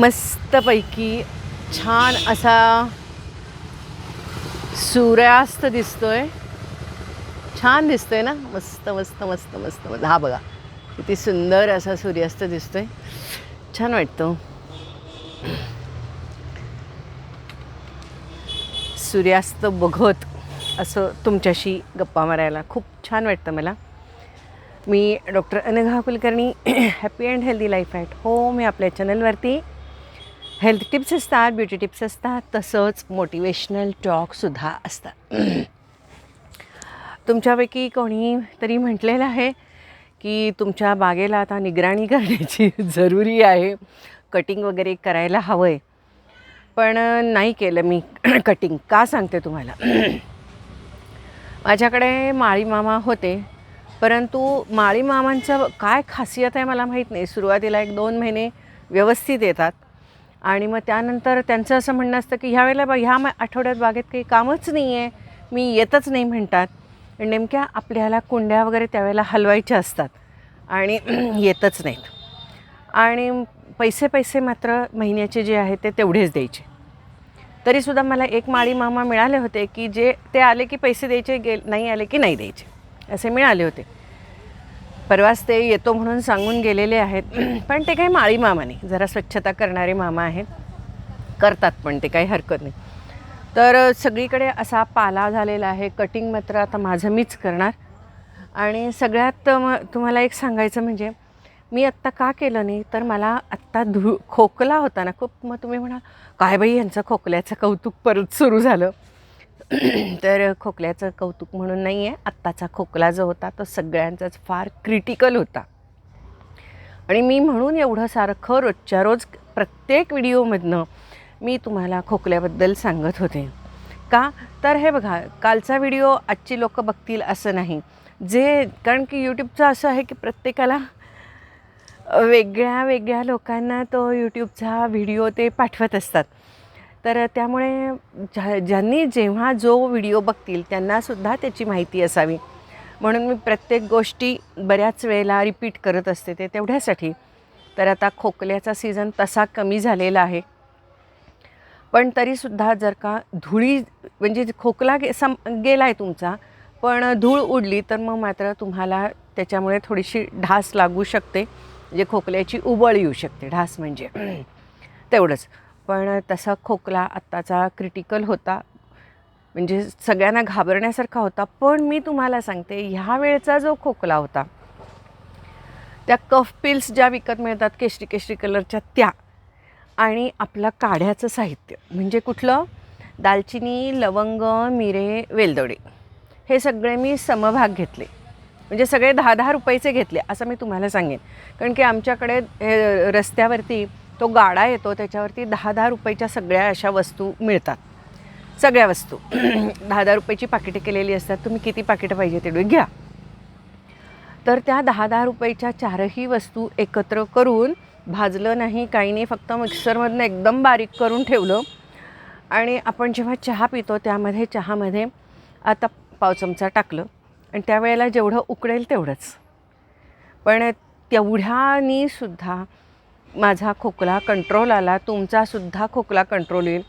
मस्तपैकी छान असा सूर्यास्त दिसतोय. छान दिसतोय ना? मस्त मस्त मस्त मस्त मस्त. हा बघा किती सुंदर असा सूर्यास्त दिसतोय. छान वाटतं. सूर्यास्त बघत असं तुमच्याशी गप्पा मारायला खूप छान वाटतं मला. मी doctor Anagha Kulkarni happy and healthy life at home मी आपल्या चॅनलवरती हेल्थ टिप्स असतात ब्युटी टिप्स असतात तसंच मोटिवेशनल टॉकसुद्धा असतात. तुमच्यापैकी कोणी तरी म्हटलेलं आहे की तुमच्या बागेला आता निगराणी करण्याची जरुरी आहे. कटिंग वगैरे करायला हवं आहे पण नाही केलं मी कटिंग. का सांगते तुम्हाला? माझ्याकडे माळी मामा होते परंतु माळी मामांचं काय खासियत आहे मला माहीत नाही. सुरुवातीला एक दोन महिने व्यवस्थित येतात. आणि मग त्यानंतर त्यांचं असं म्हणणं असतं की ह्या वेळेला बा ह्या आठवड्यात बागेत काही कामच नाही आहे मी येतच नाही म्हणतात. नेमक्या आपल्याला कुंड्या वगैरे त्यावेळेला हलवायच्या असतात आणि येतच नाहीत. आणि पैसे पैसे मात्र महिन्याचे जे आहे ते तेवढेच द्यायचे. तरीसुद्धा मला एक माळी मामा मिळाले होते की जे ते आले की पैसे द्यायचे गे नाही आले की नाही द्यायचे असे मिळाले होते. परवाच ते येतो म्हणून सांगून गेलेले आहेत. पण ते काही माळी मामा नाही. जरा स्वच्छता करणारे मामा आहेत. करतात पण ते काही हरकत नाही. तर सगळीकडे असा पाला झालेला आहे. कटिंग मात्र आता माझं मीच करणार. आणि सगळ्यात म तुम्हाला एक सांगायचं म्हणजे मी आत्ता का केलं नाही? तर मला आत्ता धु खोकला होता ना खूप मग तुम्ही म्हणा काय बाई यांचं खोकल्याचं कौतुक परत सुरू झालं. तर खोकल्याचं कौतुक म्हणून नाही आहे आत्ताचा खोकला जो होता तो सगळ्यांचाच फार क्रिटिकल होता. आणि मी म्हणून एवढं सारखं रोजच्या रोज प्रत्येक व्हिडिओमधनं मी तुम्हाला खोकल्याबद्दल सांगत होते. का? तर हे बघा कालचा व्हिडिओ आजची लोक बघतील असं नाही. जे कारण की यूट्यूबचं असं आहे की प्रत्येकाला वेगळ्या वेगळ्या लोकांना तो यूट्यूबचा व्हिडिओ ते पाठवत असतात. तर त्यामुळे ज्या ज्यांनी जेव्हा जो व्हिडिओ बघतील त्यांनासुद्धा त्याची माहिती असावी. म्हणून मी प्रत्येक गोष्टी बऱ्याच वेळेला रिपीट करत असते ते तेवढ्यासाठी. तर आता खोकल्याचा सीझन तसा कमी झालेला आहे. पण तरीसुद्धा जर का धुळी म्हणजे खोकला गे सम गेला आहे तुमचा पण धूळ उडली तर मग मात्र तुम्हाला त्याच्यामुळे थोडीशी ढास लागू शकते. म्हणजे खोकल्याची उबळ येऊ शकते ढास म्हणजे. तेवढंच. पण तसा खोकला आत्ताचा क्रिटिकल होता. म्हणजे सगळ्यांना घाबरण्यासारखा होता. पण मी तुम्हाला सांगते ह्या वेळचा जो खोकला होता त्या कफ पिल्स ज्या विकत मिळतात केशरी केशरी कलरच्या त्या आणि आपलं काढ्याचं साहित्य. म्हणजे कुठलं? दालचिनी लवंग मिरे वेलदोडे. हे सगळे मी समभाग घेतले. म्हणजे सगळे दहा दहा रुपयाचे घेतले असं मी तुम्हाला सांगेन. कारण की आमच्याकडे हे रस्त्यावरती तो गाडा येतो त्याच्यावरती दहा दहा रुपयाच्या सगळ्या अशा वस्तू मिळतात. सगळ्या वस्तू. दहा दहा रुपयाची पाकिटं केलेली असतात तुम्ही किती पाकिटं पाहिजे तेवढी घ्या. तर त्या दहा दहा रुपयाच्या चारही वस्तू एकत्र करून भाजलं नाही काही नाही फक्त मिक्सरमधनं एकदम बारीक करून ठेवलं. आणि आपण जेव्हा चहा पितो त्यामध्ये चहामध्ये आता पाव चमचा टाकलं आणि त्यावेळेला जेवढं उकडेल तेवढंच. पण तेवढ्यानीसुद्धा माझा खोकला कंट्रोल आला तुमचासुद्धा खोकला कंट्रोल येईल.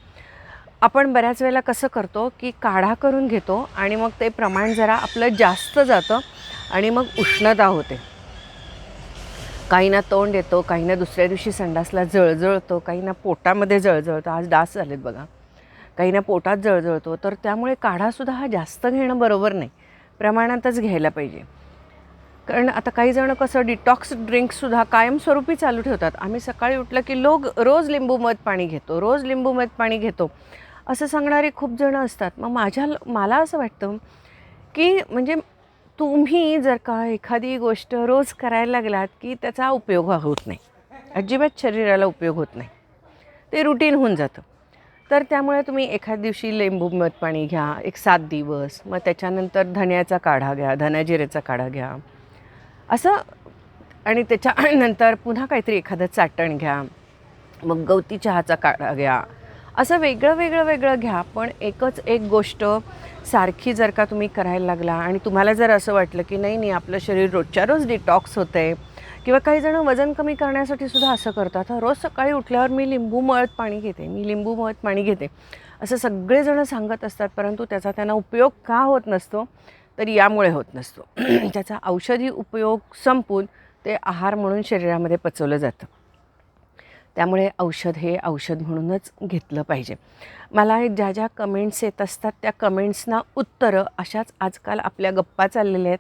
आपण बऱ्याच वेळेला कसं करतो की काढा करून घेतो आणि मग ते प्रमाण जरा आपलं जास्त जातं आणि मग उष्णता होते. काहींना तोंड येतो काहींना दुसऱ्या दिवशी संडासला जळजळतो काहींना पोटामध्ये जळजळतं आज डास झालेत बघा. काहींना पोटात जळजळतो तर त्यामुळे काढासुद्धा हा जास्त घेणं बरोबर नाही. प्रमाणातच घ्यायला पाहिजे. कारण आता काही जण कसं डिटॉक्स ड्रिंकसुद्धा कायमस्वरूपी चालू ठेवतात. आम्ही सकाळी उठलं की लोक रोज लिंबू मध पाणी घेतो रोज लिंबू मध पाणी घेतो. असं सांगणारे खूप जणं असतात. मग माझ्या मला असं वाटतं की म्हणजे तुम्ही जर का एखादी गोष्ट रोज करायला लागलात की त्याचा उपयोग होत नाही. अजिबात शरीराला उपयोग होत नाही. ते रुटीन होऊन जातं. तर त्यामुळे तुम्ही एखाद दिवशी लिंबू मध पाणी घ्या एक सात दिवस. मग त्याच्यानंतर धन्याचा काढा घ्या धन्याजिरेचा काढा घ्या. असं आणि त्याच्यानंतर पुन्हा काहीतरी एखादं चाटण घ्या मग गवती चहाचा काढा घ्या. असं वेगळं वेगळं वेगळं घ्या पण एकच एक गोष्ट सारखी जर का तुम्ही करायला लागला आणि तुम्हाला जर असं वाटलं की नाही नाही आपलं शरीर रोजच्या रोज डिटॉक्स होतं आहे किंवा काही जणं वजन कमी करण्यासाठी सुद्धा असं करतात. रोज सकाळी उठल्यावर मी लिंबू मळत पाणी घेते मी लिंबू मळत पाणी घेते. असं सगळेजणं सांगत असतात परंतु त्याचा त्यांना उपयोग का होत नसतो? तर यामुळे होत नसतो. त्याचा औषधी उपयोग संपून ते आहार म्हणून शरीरामध्ये पचवलं जातं. त्यामुळे औषध हे औषध म्हणूनच घेतलं पाहिजे. मला ज्या ज्या कमेंट्स येत असतात त्या कमेंट्सना उत्तरं अशाच आजकाल आपल्या गप्पा चाललेल्या आहेत.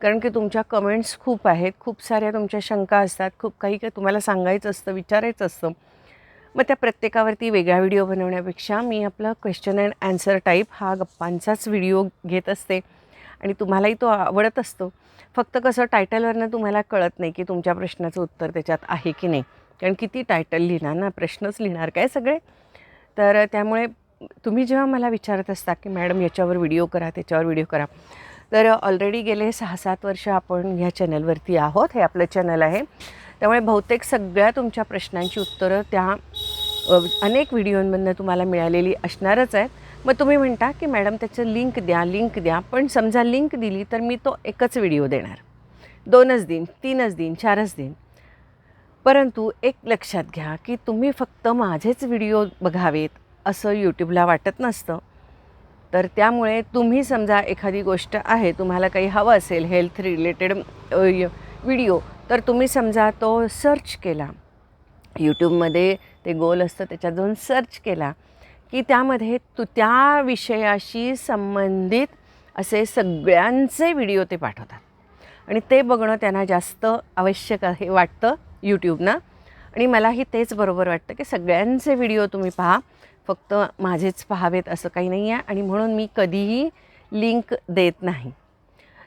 कारण की तुमच्या कमेंट्स खूप आहेत खूप साऱ्या तुमच्या शंका असतात खूप काही काही तुम्हाला सांगायचं असतं विचारायचं असतं. मग त्या प्रत्येकावरती वेगळा व्हिडिओ बनवण्यापेक्षा मी आपलं क्वेश्चन अँड ॲन्सर टाईप हा गप्पांचाच व्हिडिओ घेत असते. आणि तुम्हालाही तो आवडत असतो. फक्त कसं टायटलवरनं तुम्हाला कळत नाही की तुमच्या प्रश्नाचं उत्तर त्याच्यात आहे की नाही. कारण किती टायटल लिहिणार ना प्रश्नच लिहिणार काय सगळे? तर त्यामुळे तुम्ही जेव्हा मला विचारत असता की मॅडम याच्यावर व्हिडिओ करा त्याच्यावर व्हिडिओ करा. तर ऑलरेडी गेले सहा सात वर्ष आपण ह्या चॅनलवरती आहोत. हे आपलं चॅनल आहे. त्यामुळे बहुतेक सगळ्या तुमच्या प्रश्नांची उत्तरं त्या अनेक व्हिडिओंमधनं तुम्हाला मिळालेली असणारच आहेत. मग तुम्ही म्हणता की मॅडम त्याचं लिंक द्या लिंक द्या. पण समजा लिंक दिली तर मी तो एकच व्हिडिओ देणार. दोनच दिन तीनच दिन चारच दिन. परंतु एक लक्षात घ्या की तुम्ही फक्त माझेच व्हिडिओ बघावेत असं यूट्यूबला वाटत नसतं. तर त्यामुळे तुम्ही समजा एखादी गोष्ट आहे तुम्हाला काही हवं असेल हेल्थ रिलेटेड व्हिडिओ तर तुम्ही समजा तो सर्च केला. यूट्यूबमध्ये ते गोल असतं त्याच्यात जाऊन सर्च केला. की त्यामध्ये तू त्या विषयाशी संबंधित असे सगळ्यांचे व्हिडिओ ते पाठवतात. आणि ते बघणं त्यांना जास्त आवश्यक आहे वाटतं यूट्यूबनं आणि मलाही तेच बरोबर वाटतं की सगळ्यांचे व्हिडिओ तुम्ही पहा. फक्त माझेच पहावेत असं काही नाही आहे आणि म्हणून मी कधीही लिंक देत नाही.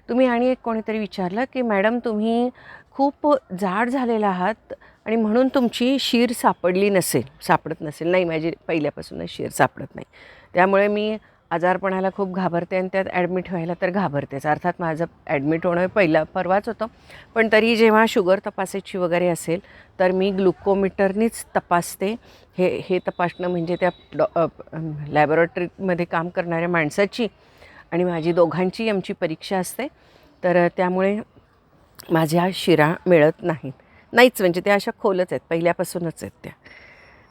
तुम्ही आणि एक कोणीतरी विचारलं की मॅडम तुम्ही खूप जाड झालेला आहात आणि म्हणून तुमची शीर सापडली नसेल. सापडत नसेल. नाही माझी पहिल्यापासूनच शीर सापडत नाही. त्यामुळे मी आजारपणाला खूप घाबरते आणि त्यात ॲडमिट व्हायला तर घाबरतेच. अर्थात माझं ॲडमिट होणं पहिला परवाच होतं. पण तरी जेव्हा शुगर तपासायची वगैरे असेल तर मी ग्लुकोमीटरनीच तपासते. हे हे तपासणं म्हणजे त्या डॉ लॅबॉरेटरीमध्ये काम करणाऱ्या माणसाची आणि माझी दोघांची आमची परीक्षा असते तर त्यामुळे माझ्या शिरा मिळत नाहीत. नाहीच म्हणजे त्या अशा खोलच आहेत पहिल्यापासूनच आहेत त्या.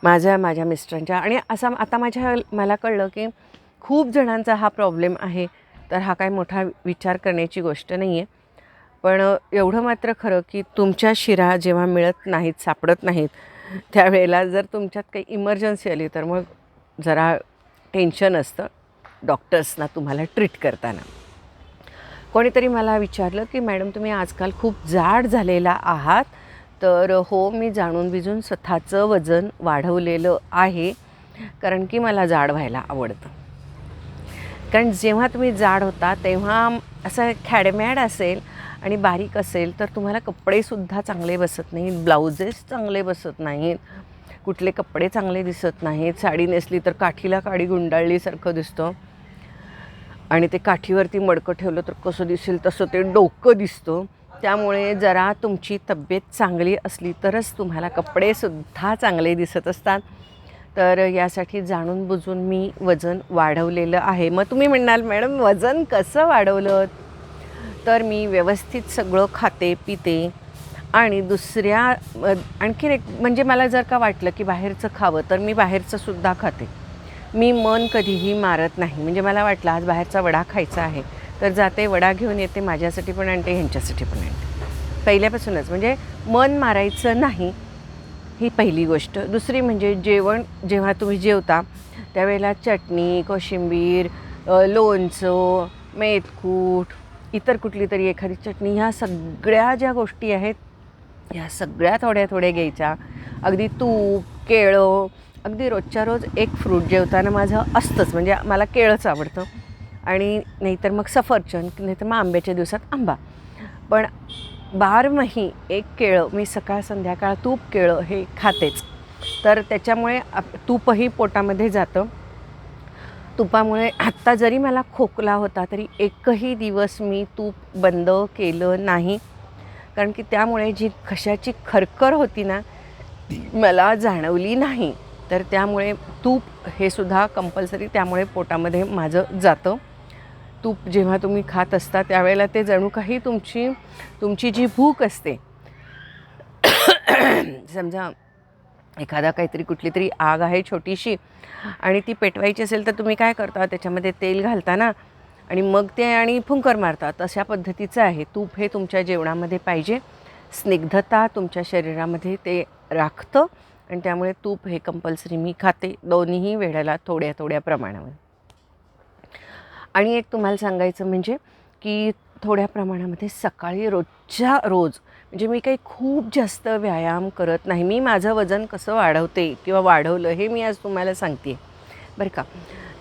माझ्या माझ्या मिस्टरांच्या आणि असा आता माझ्या मला कळलं की खूप जणांचा हा प्रॉब्लेम आहे तर हा काय मोठा विचार करण्याची गोष्ट नाही आहे पण एवढं मात्र खरं की तुमच्या शिरा जेव्हा मिळत नाहीत सापडत नाहीत त्यावेळेला जर तुमच्यात काही इमर्जन्सी आली तर मग जरा टेन्शन असतं. डॉक्टर्सना तुम्हाला ट्रीट करताना. कोणीतरी मला विचारलं की मॅडम तुम्ही आजकाल खूप जाड झालेला आहात तर हो मी जाणून बिजून स्वतःचं वजन वाढवलेलं आहे कारण की मला जाड व्हायला आवडतं. कारण जेव्हा तुम्ही जाड होता तेव्हा असं खॅडमॅड असेल आणि बारीक असेल तर तुम्हाला कपडेसुद्धा चांगले बसत नाहीत ब्लाउजेस चांगले बसत नाहीत कुठले कपडे चांगले दिसत नाहीत साडी नेसली तर काठीला काडी गुंडाळलीसारखं दिसतं. आणि ते काठीवरती मडकं ठेवलं तर कसं दिसेल तसं ते डोकं दिसतं. त्यामुळे जरा तुमची तब्येत चांगली असली तरच तुम्हाला कपडेसुद्धा चांगले दिसत असतात. तर यासाठी जाणून बुजून मी वजन वाढवलेलं आहे. मग तुम्ही म्हणाल मॅडम वजन कसं वाढवलं? तर मी व्यवस्थित सगळं खाते पिते आणि दुसऱ्या आणखीन एक म्हणजे मला जर का वाटलं की बाहेरचं खावं तर मी बाहेरचंसुद्धा खाते. मी मन कधीही मारत नाही. म्हणजे मला वाटलं आज बाहेरचा वडा खायचा आहे तर जाते वडा घेऊन येते माझ्यासाठी पण आणते ह्यांच्यासाठी पण आणते. पहिल्यापासूनच. म्हणजे मन मारायचं नाही ही पहिली गोष्ट. दुसरी म्हणजे जेवण जेव्हा तुम्ही जेवता त्यावेळेला चटणी कोशिंबीर लोणचं मेथकूट इतर कुठली तरी एखादी चटणी ह्या सगळ्या ज्या गोष्टी आहेत ह्या सगळ्या थोड्या थोड्या घ्यायच्या. अगदी तूप केळं अगदी रोजच्या रोज एक फ्रूट जेवताना माझं असतंच म्हणजे मला केळंच आवडतं. आणि नाहीतर मग सफरचंद नाहीतर मग आंब्याच्या दिवसात आंबा. पण बारमाही एक केळं मी सकाळ संध्याकाळ तूप केळं हे खातेच. तर त्याच्यामुळे आप तूपही पोटामध्ये जातं. तुपामुळे आत्ता जरी मला खोकला होता तरी एकही दिवस मी तूप बंद केलं नाही. कारण की त्यामुळे जी कशाची खरखर होती ना ती मला जाणवली नाही. तर त्यामुळे तूप हे सुद्धा कंपल्सरी त्यामुळे पोटामध्ये माझं जातं. तूप जेव्हा तुम्ही खात असता त्यावेळेला ते जणू काही तुमची तुमची जी भूक असते. समजा एखादा काहीतरी कुठली तरी आग आहे छोटीशी आणि ती पेटवायची असेल तर तुम्ही काय करता? त्याच्यामध्ये तेल घालता ना आणि मग ते आणि फुंकर मारतात. तशा पद्धतीचं आहे. तूप हे तुमच्या जेवणामध्ये पाहिजे. स्निग्धता तुमच्या शरीरामध्ये ते राखतं. आणि त्यामुळे तूप हे कंपल्सरी मी खाते दोन्हीही वेळेला थोड्या थोड्या प्रमाणामध्ये आणि एक तुम्हाला सांगायचं म्हणजे की थोड्या प्रमाणामध्ये सकाळी रोजच्या रोज म्हणजे मी काही खूप जास्त व्यायाम करत नाही. मी माझं वजन कसं वाढवते किंवा वाढवलं हे मी आज तुम्हाला सांगते बरं का?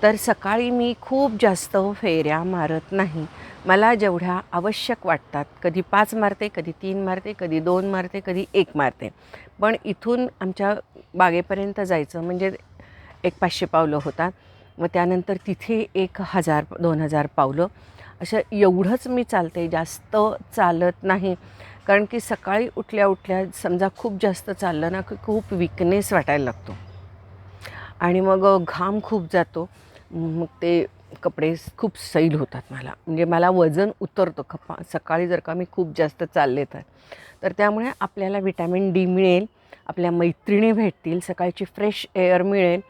तर सकाळी मी खूप जास्त फेऱ्या मारत नाही. मला जेवढ्या आवश्यक वाटतात कधी पाच मारते कधी तीन मारते कधी दोन मारते कधी एक मारते. पण इथून आमच्या बागेपर्यंत जायचं म्हणजे एक पाचशे पावलं होतात. मग त्यानंतर तिथे एक हजार दोन हजार पावलं. असं एवढंच मी चालते जास्त चालत नाही. कारण की सकाळी उठल्या उठल्या समजा खूप जास्त चाललं ना की खूप विकनेस वाटायला लागतो. आणि मग घाम खूप जातो. मग ते कपडे खूप सैल होतात मला. म्हणजे मला वजन उतरतं. खपा सकाळी जर का मी खूप जास्त चालले तर. तर त्यामुळे आपल्याला विटॅमिन डी मिळेल आपल्या मैत्रिणी भेटतील सकाळची फ्रेश एअर मिळेल.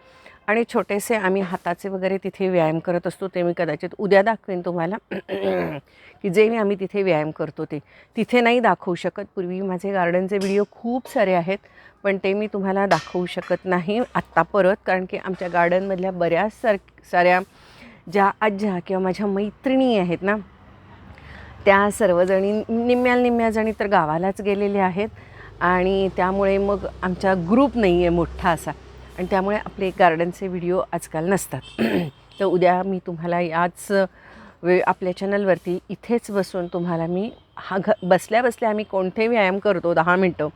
आणि छोटेसे आम्ही हाताचे वगैरे तिथे व्यायाम करत असतो ते मी कदाचित उद्या दाखवेन तुम्हाला. की जे मी आम्ही तिथे व्यायाम करतो ते. तिथे नाही दाखवू शकत. पूर्वी माझे गार्डनचे व्हिडिओ खूप सारे आहेत पण ते मी तुम्हाला दाखवू शकत नाही आत्ता परत कारण की आमच्या गार्डनमधल्या बऱ्याच सार साऱ्या ज्या आज्या किंवा माझ्या मैत्रिणी आहेत ना त्या सर्वजणी निम्म्या निम्म्या जणी तर गावालाच गेलेल्या आहेत. आणि त्यामुळे मग आमचा ग्रुप नाही आहे मोठा असा. आणि त्यामुळे आपले गार्डनचे व्हिडिओ आजकाल नसतात. तर उद्या मी तुम्हाला याच वे आपल्या चॅनलवरती इथेच बसून तुम्हाला मी हा घ बसल्या बसल्या आम्ही कोणते व्यायाम करतो दहा मिनटं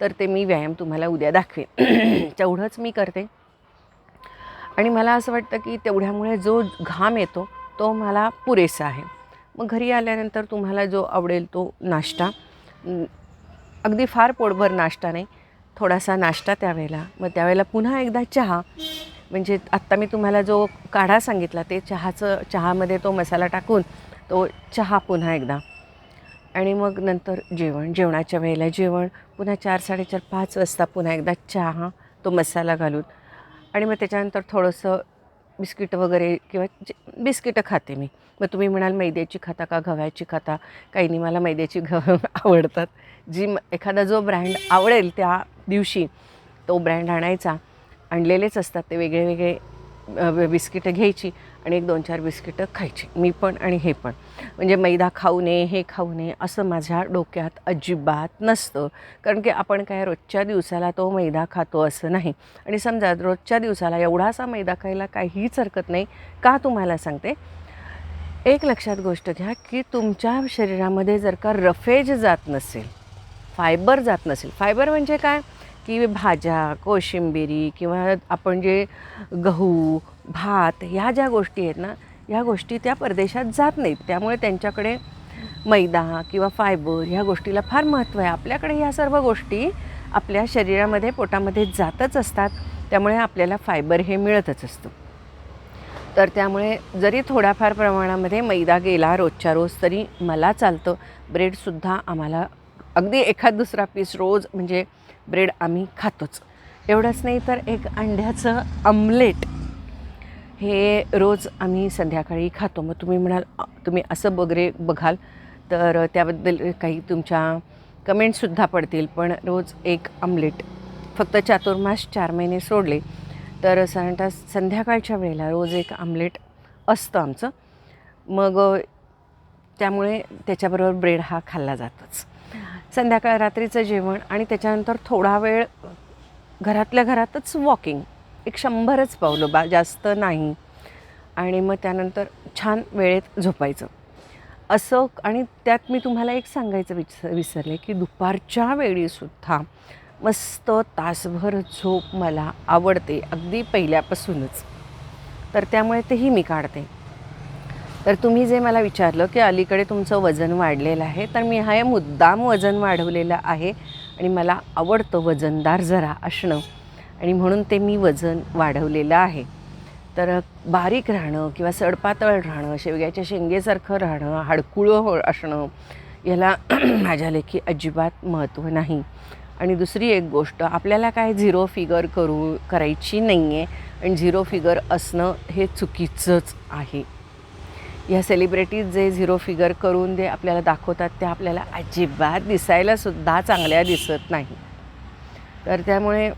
तर ते मी व्यायाम तुम्हाला उद्या दाखवेन. तेवढंच मी करते. आणि मला असं वाटतं की तेवढ्यामुळे जो घाम येतो तो मला पुरेसा आहे. मग घरी आल्यानंतर तुम्हाला जो आवडेल तो नाश्ता. अगदी फार पोटभर नाश्ता नाही थोडासा नाश्ता त्यावेळेला. मग त्यावेळेला पुन्हा एकदा चहा. म्हणजे आत्ता मी तुम्हाला जो काढा सांगितला ते चहाचं चहामध्ये तो मसाला टाकून तो चहा पुन्हा एकदा. आणि मग नंतर जेवण. जेवणाच्या वेळेला जेवण. पुन्हा चार साडेचार पाच वाजता पुन्हा एकदा चहा तो मसाला घालून. आणि मग त्याच्यानंतर थोडंसं बिस्किट वगैरे किंवा जे बिस्किटं खाते मी. मग तुम्ही म्हणाल मैद्याची खाता का गव्हाची खाता? काही नाही मला मैद्याची गव्हा आवडतात. जी म- एखादा जो ब्रँड आवडेल त्या दिवशी तो ब्रँड आणायचा. आणलेलेच असतात ते वेगळे वेगळे बिस्किटं घ्यायची आणि एक दोन चार बिस्किटं खायची. मी पण आणि हे पण. म्हणजे मैदा खाऊ नये हे खाऊ नये असं माझ्या डोक्यात अजिबात नसतं. कारण की आपण काय रोजच्या दिवसाला तो मैदा खातो असं नाही. आणि समजा रोजच्या दिवसाला एवढासा मैदा खायला काहीच हरकत नाही का तुम्हाला सांगते? एक लक्षात गोष्ट घ्या की तुमच्या शरीरामध्ये जर का रफेज जात नसेल फायबर जात नसेल. फायबर म्हणजे काय? की भाज्या कोशिंबिरी किंवा आपण जे गहू भात ह्या ज्या गोष्टी आहेत ना ह्या गोष्टी त्या परदेशात जात नाहीत. त्यामुळे त्यांच्याकडे मैदा किंवा फायबर ह्या गोष्टीला फार महत्त्व आहे. आपल्याकडे ह्या सर्व गोष्टी आपल्या शरीरामध्ये पोटामध्ये जातच असतात. त्यामुळे आपल्याला फायबर हे मिळतच असतं. तर त्यामुळे जरी थोड्याफार प्रमाणामध्ये मैदा गेला रोजच्या रोज तरी मला चालतं. ब्रेडसुद्धा आम्हाला अगदी एखाद दुसरा पीस रोज म्हणजे ब्रेड आम्ही खातोच. एवढंच नाही तर एक अंड्याचं आमलेट हे रोज आम्ही संध्याकाळी खातो. मग तुम्ही म्हणाल तुम्ही असं वगैरे बघाल तर त्याबद्दल काही तुमच्या कमेंट्ससुद्धा पडतील. पण रोज एक आमलेट फक्त चातुर्मास चार महिने सोडले तर साधारणतः संध्याकाळच्या वेळेला रोज एक आमलेट असतं आमचं. मग त्यामुळे त्याच्याबरोबर ब्रेड हा खाल्ला जातोच. संध्याकाळ रात्रीचं जेवण आणि त्याच्यानंतर थोडा वेळ घरातल्या घरातच वॉकिंग एक शंभरच पावलं बा जास्त नाही. आणि मग त्यानंतर छान वेळेत झोपायचं. असं आणि त्यात मी तुम्हाला एक सांगायचं विस विसरले की दुपारच्या वेळीसुद्धा मस्त तासभर झोप मला आवडते अगदी पहिल्यापासूनच. तर त्यामुळे तेही मी काढते. तर तुम्ही जे मला विचारलं की अलीकडे तुमचं वजन वाढलेलं आहे तर मी हा मुद्दाम वजन वाढवलेलं आहे आणि मला आवडतं वजनदार जरा असणं. आणि म्हणून ते मी वजन वाढवलेलं आहे. तर बारीक राहणं किंवा सडपातळ राहणं शेवग्याच्या शेंगेसारखं राहणं हाडकुळं हो असणं याला माझ्या लेखी अजिबात महत्त्व नाही. आणि दुसरी एक गोष्ट आपल्याला काय झिरो फिगर करू करायची नाही आहे आणि झिरो फिगर असणं हे चुकीचंच आहे. ह्या सेलिब्रिटीज जे झिरो फिगर करून जे आपल्याला दाखवतात त्या आपल्याला अजिबात दिसायलासुद्धा चांगल्या दिसत नाही. तर त्यामुळे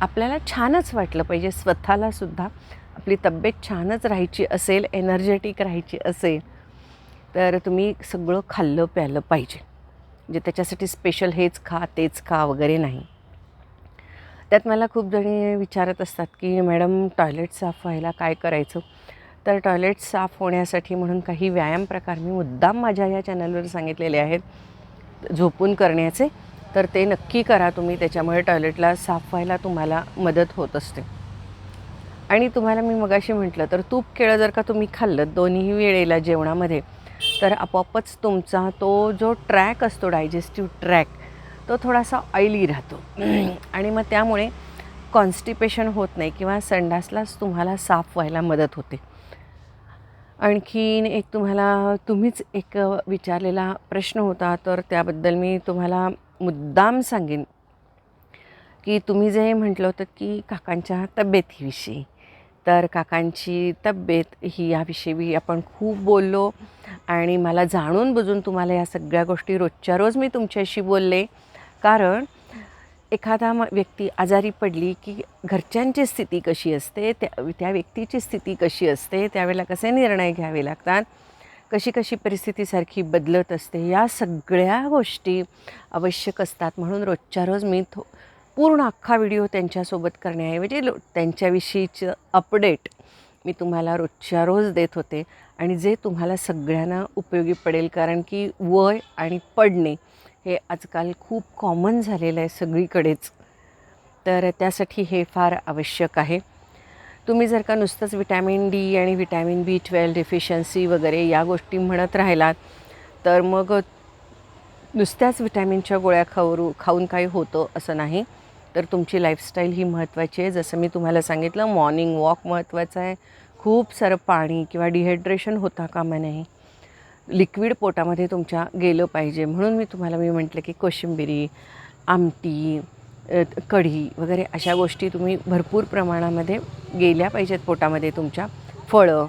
आपल्याला छानच वाटलं पाहिजे स्वतःलासुद्धा आपली तब्येत छानच राहायची असेल एनर्जेटिक राहायची असेल तर तुम्ही सगळं खाल्लं प्यालं पाहिजे. म्हणजे त्याच्यासाठी स्पेशल हेच खा तेच खा वगैरे नाही. त्यात मला खूप जणी विचारत असतात की मॅडम टॉयलेट साफ व्हायला काय करायचं? तर टॉयलेट साफ होण्यासाठी म्हणून काही व्यायाम प्रकार मी मुद्दाम माझ्या या चॅनलवर सांगितलेले आहेत. झोपून करण्याचे. तर ते नक्की करा तुम्ही त्याच्यामुळे टॉयलेटला साफ व्हायला तुम्हाला मदत होत असते. आणि तुम्हाला मी मगाशी म्हटलं तर तूप केळं जर का तुम्ही खाल्लं दोन्ही वेळेला जेवणामध्ये तर आपोआपच तुमचा तो जो ट्रॅक असतो डायजेस्टिव्ह ट्रॅक तो थोडासा ऑइली राहतो. आणि मग त्यामुळे कॉन्स्टिपेशन होत नाही किंवा संडासलाच तुम्हाला साफ व्हायला मदत होते. आणखीन एक तुम्हाला तुम्हीच एक विचारलेला प्रश्न होता तर त्याबद्दल मी तुम्हाला मुद्दाम सांगेन. की तुम्ही जे म्हटलं होतं की काकांच्या तब्येतीविषयी तर काकांची तब्येत ही याविषयी आपण खूप बोललो आणि मला जाणून बुजून तुम्हाला या सगळ्या गोष्टी रोजच्या रोज मी तुमच्याशी बोलले. कारण एखादा म व्यक्ती आजारी पडली की घरच्यांची स्थिती कशी असते त्या त्या व्यक्तीची स्थिती कशी असते त्यावेळेला कसे निर्णय घ्यावे लागतात कशी कशी परिस्थितीसारखी बदलत असते या सगळ्या गोष्टी आवश्यक असतात. म्हणून रोजच्या रोज मी थो पूर्ण अख्खा व्हिडिओ त्यांच्यासोबत करण्याऐवजी लो त्यांच्याविषयीचं अपडेट मी तुम्हाला रोजच्या रोज देत होते. आणि जे तुम्हाला सगळ्यांना उपयोगी पडेल कारण की वय आणि पडणे हे आजकाल खूप कॉमन झालेलं आहे सगळीकडेच. तर त्यासाठी हे फार आवश्यक आहे. तुम्ही जर का नुसतंच विटॅमिन डी आणि विटॅमिन बी ट्वेल्व डेफिशियन्सी वगैरे या गोष्टी म्हणत राहिलात तर मग नुसत्याच विटॅमिनच्या गोळ्या खाऊ खाऊन काही होतं असं नाही. तर तुमची लाईफस्टाईल ही महत्त्वाची आहे. जसं मी तुम्हाला सांगितलं मॉर्निंग वॉक महत्त्वाचं आहे. खूप सारं पाणी किंवा डिहायड्रेशन होता कामा नाही लिक्विड पोटामध्ये तुमच्या गेलं पाहिजे. म्हणून मी तुम्हाला मी म्हटलं की कोशिंबिरी आमटी कढी वगैरे अशा गोष्टी तुम्ही भरपूर प्रमाणामध्ये गेल्या पाहिजेत पोटामध्ये तुमच्या फळं.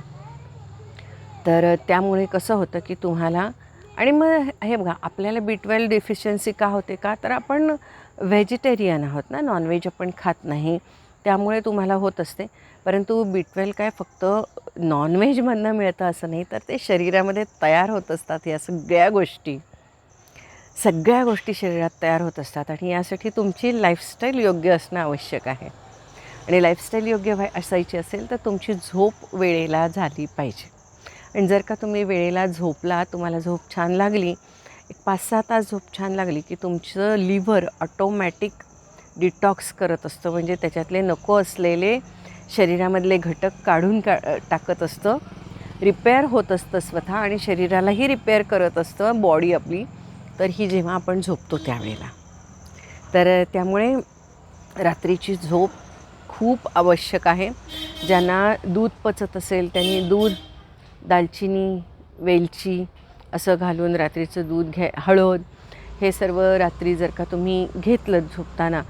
तर त्यामुळे कसं होतं की तुम्हाला आणि मग हे बघा आपल्याला बी ट्वेल्व डेफिशियन्सी का होते का? तर आपण व्हेजिटेरियन आहोत ना नॉनव्हेज आपण खात नाही. त्यामुळे तुम्हाला होत असते. परंतु बी काय फक्त नॉनव्हेजमधनं मिळतं असं नाही तर ते शरीरामध्ये तयार होत असतात या सगळ्या गोष्टी. सगळ्या गोष्टी शरीरात तयार होत असतात आणि यासाठी तुमची लाईफस्टाईल योग्य असणं आवश्यक आहे. आणि लाईफस्टाईल योग्य व्हाय असायची असेल तर तुमची झोप वेळेला झाली पाहिजे. आणि जर का तुम्ही वेळेला झोपला तुम्हाला झोप छान लागली एक पाच सहा तास झोप छान लागली की तुमचं लिव्हर ऑटोमॅटिक डिटॉक्स करत असतं. म्हणजे त्याच्यातले नको असलेले शरीरामधले घटक काढून का टाकत असतं. रिपेअर होत असतं स्वतः आणि शरीरालाही रिपेअर करत असतं बॉडी आपली. तर ही जेव्हा आपण झोपतो त्यावेळेला. तर त्यामुळे रात्रीची झोप खूप आवश्यक आहे. ज्यांना दूध पचत असेल त्यांनी दूध दालचिनी वेलची असं घालून रात्रीचं दूध घ्या हळद हे सर्व रात्री जर का तुम्ही घेतलं झोपताना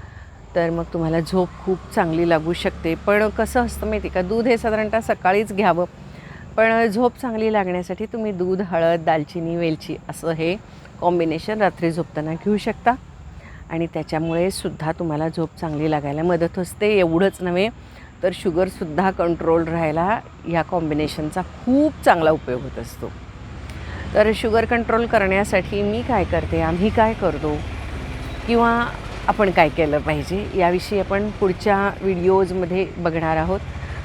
तर मग तुम्हाला झोप खूप चांगली लागू शकते. पण कसं असतं माहिती का? दूध हे साधारणतः सकाळीच घ्यावं. पण झोप चांगली लागण्यासाठी तुम्ही दूध हळद दालचिनी वेलची असं हे कॉम्बिनेशन रात्री झोपताना घेऊ शकता. आणि त्याच्यामुळे सुद्धा तुम्हाला झोप चांगली लागायला मदत असते. एवढंच नव्हे तर शुगरसुद्धा कंट्रोल राहायला या कॉम्बिनेशनचा खूप चांगला उपयोग होत असतो. तर शुगर कंट्रोल करण्यासाठी मी काय करते? आम्ही काय करतो? किंवा आपण काय केलं पाहिजे याविषयी आपण पुढच्या व्हिडिओजमध्ये बघणार आहोत.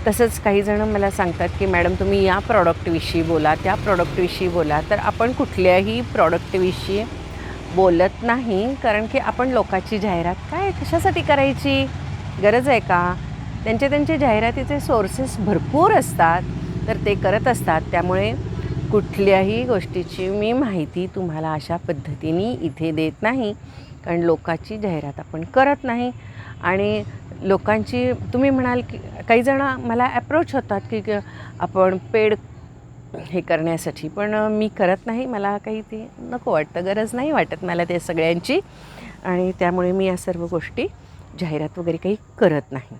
तसंच काही जणं मला सांगतात की मॅडम तुम्ही या प्रॉडक्टविषयी बोला त्या प्रॉडक्टविषयी बोला. तर आपण कुठल्याही प्रॉडक्टविषयी बोलत नाही कारण की आपण लोकांची जाहिरात काय कशासाठी करायची? गरज आहे का? त्यांचे त्यांचे जाहिरातीचे सोर्सेस भरपूर असतात तर ते करत असतात. त्यामुळे कुठल्याही गोष्टीची मी माहिती तुम्हाला अशा पद्धतीने इथे देत नाही. कारण लोकांची जाहिरात आपण करत नाही. आणि लोकांची तुम्ही म्हणाल की काही जणं मला ॲप्रोच होतात की आपण पेड हे करण्यासाठी. पण मी करत नाही. मला काही ते नको वाटतं. गरज नाही वाटत मला त्या सगळ्यांची. आणि त्यामुळे मी या सर्व गोष्टी जाहिरात वगैरे काही करत नाही.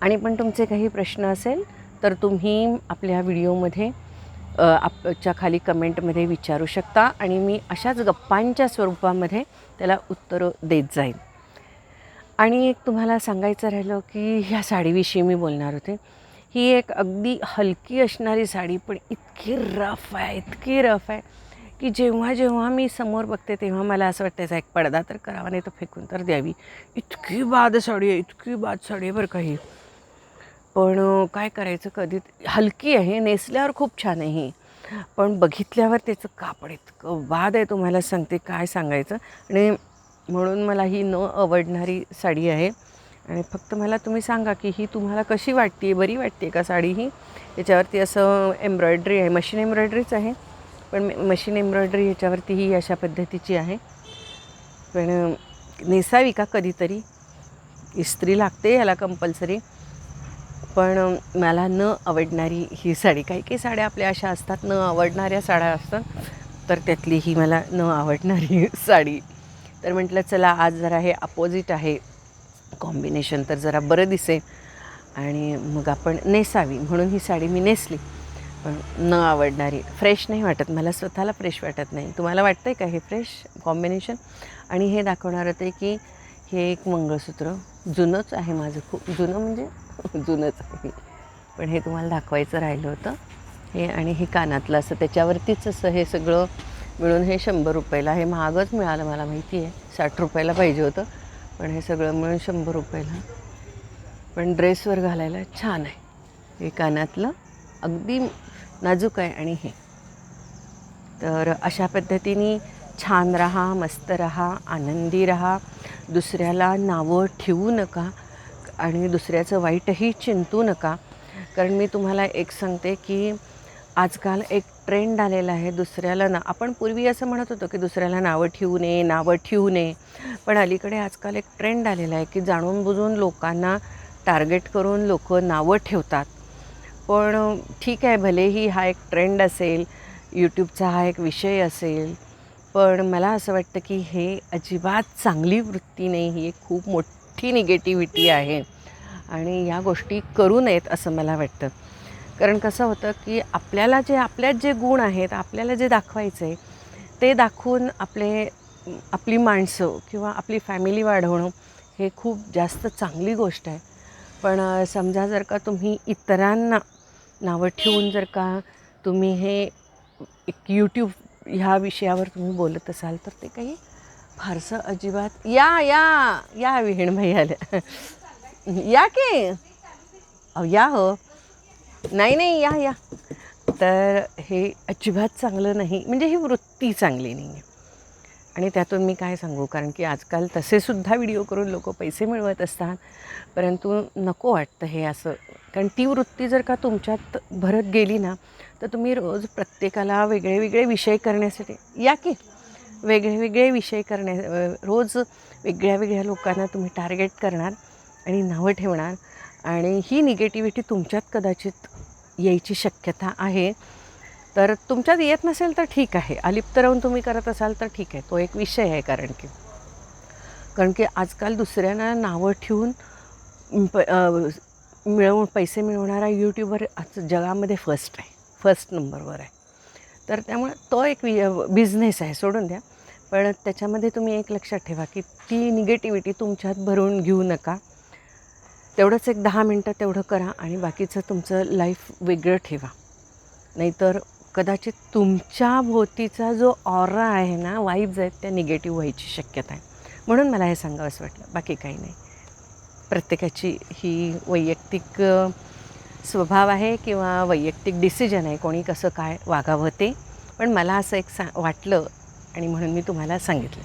आणि पण तुमचे काही प्रश्न असेल तर तुम्ही आपल्या व्हिडिओमध्ये आपच्या खाली कमेंटमध्ये विचारू शकता. आणि मी अशाच गप्पांच्या स्वरूपामध्ये त्याला उत्तरं देत जाईन. आणि एक तुम्हाला सांगायचं राहिलं की ह्या साडीविषयी मी बोलणार होते. ही एक अगदी हलकी असणारी साडी पण इतकी रफ आहे इतकी रफ आहे की जेव्हा जेव्हा मी समोर बघते तेव्हा मला असं वाटतं याचा एक पडदा तर करावा नाही तर फेकून तर द्यावी. इतकी बाद साडी आहे इतकी बाद साडी आहे बरं काही पण काय करायचं कधी हलकी आहे नेसल्यावर खूप छान आहे ही. पण बघितल्यावर त्याचं कापड इतकं वाद आहे तुम्हाला सांगते काय सांगायचं. आणि म्हणून मला ही न आवडणारी साडी आहे. आणि फक्त मला तुम्ही सांगा की ही तुम्हाला कशी वाटते बरी वाटते का साडी ही? याच्यावरती असं एम्ब्रॉयडरी आहे मशीन एम्ब्रॉयडरीच आहे. पण मशीन एम्ब्रॉयडरी ह्याच्यावरती ही अशा पद्धतीची आहे. पण नेसावी का कधीतरी? इस्त्री लागते याला कंपल्सरी पण मला न आवडणारी ही साडी काही काही साड्या आपल्या अशा असतात न आवडणाऱ्या साड्या असतात तर त्यातली ही मला न आवडणारी साडी. तर म्हटलं चला आज जरा हे अपोजिट आहे. कॉम्बिनेशन तर जरा बरं दिसेल. आणि मग आपण नेसावी म्हणून ही साडी मी नेसली. पण न आवडणारी फ्रेश नाही वाटत. मला स्वतःला फ्रेश वाटत नाही. तुम्हाला वाटतं आहे का हे फ्रेश कॉम्बिनेशन आणि हे दाखवणार होते की हे एक मंगळसूत्र जुनंच आहे माझं. खूप जुनं म्हणजे जुनंच आहे. पण हे तुम्हाला दाखवायचं राहिलं होतं. हे आणि हे कानातलं असं त्याच्यावरतीच असं हे सगळं मिळून हे शंभर रुपयाला हे महागच मिळालं मला माहिती आहे. साठ रुपयाला पाहिजे होतं. पण हे सगळं मिळून शंभर रुपयाला. पण ड्रेसवर घालायला छान आहे. हे कानातलं अगदी नाजूक आहे आणि हे. तर अशा पद्धतीने छान रहा मस्त रहा आनंदी रहा. दुसऱ्याला नावं ठेवू नका. आणि दुसऱ्याचं वाईटही चिंतू नका. कारण मी तुम्हाला एक सांगते की आजकाल एक ट्रेंड आलेला आहे दुसऱ्याला ना आपण पूर्वी असं म्हणत होतो की दुसऱ्याला नावं ठेवू नये नावं ठेवू नये. पण अलीकडे आजकाल एक ट्रेंड आलेला आहे की जाणून बुजून लोकांना टार्गेट करून लोक नावं ठेवतात. पण ठीक आहे भलेही हा एक ट्रेंड असेल यूट्यूबचा हा एक विषय असेल पण मला असं वाटतं की हे अजिबात चांगली वृत्ती नाही ही एक खूप मोठी निगेटिव्हिटी आहे. आणि या गोष्टी करू नयेत असं मला वाटतं. कारण कसं होतं की आपल्याला जे आपल्यात जे गुण आहेत आपल्याला जे दाखवायचं आहे ते दाखवून आपले आपली माणसं किंवा आपली फॅमिली वाढवणं हे खूप जास्त चांगली गोष्ट आहे. पण समजा जर का तुम्ही इतरांना नावं ठेवून जर का तुम्ही हे एक यूट्यूब ह्या विषयावर तुम्ही बोलत असाल तर ते काही फारसं अजिबात या या या विहीणबाई आल्या या की? अहो या हो. नाही नाही या या. तर हे अजिबात चांगलं नाही. म्हणजे ही वृत्ती चांगली नाही आहे आणि त्यातून मी काय सांगू? कारण की आजकाल तसेसुद्धा व्हिडिओ करून लोक पैसे मिळवत असतात. परंतु नको वाटतं हे असं. कारण ती वृत्ती जर का तुमच्यात भरत गेली ना तर तुम्ही रोज प्रत्येकाला वेगळे वेगळे विषय करण्यासाठी या की? वेगळे वेगळे विषय करण्या रोज वेगळ्या वेगळ्या लोकांना तुम्ही टार्गेट करणार आणि नावं ठेवणार आणि ही निगेटिव्हिटी तुमच्यात कदाचित यायची शक्यता आहे. तर तुमच्यात येत नसेल तर ठीक आहे. अलिप्त राहून तुम्ही करत असाल तर ठीक आहे. तो एक विषय आहे कारण की. कारण की आजकाल दुसऱ्यांना नावं ठेवून प मिळवून पैसे मिळवणारा यूट्यूबर आज जगामध्ये फर्स्ट आहे. फर्स्ट नंबरवर आहे. तर त्यामुळे तो एक वि बिझनेस आहे. सोडून द्या. पण त्याच्यामध्ये तुम्ही एक लक्षात ठेवा की ती निगेटिव्हिटी तुमच्यात भरून घेऊ नका. तेवढंच एक दहा मिनटं तेवढं करा आणि बाकीचं तुमचं लाईफ वेगळं ठेवा. नाहीतर कदाचित तुमच्या भोवतीचा जो ऑरा आहे ना वाईब्स आहेत त्या निगेटिव्ह व्हायची शक्यता आहे. म्हणून मला हे सांगावं असं वाटलं. बाकी काही नाही. प्रत्येकाची ही वैयक्तिक स्वभाव आहे किंवा वैयक्तिक डिसिजन आहे कोणी कसं काय वागावं ते. पण मला असं एक सा वाटलं आणि म्हणून मी तुम्हाला सांगितलं.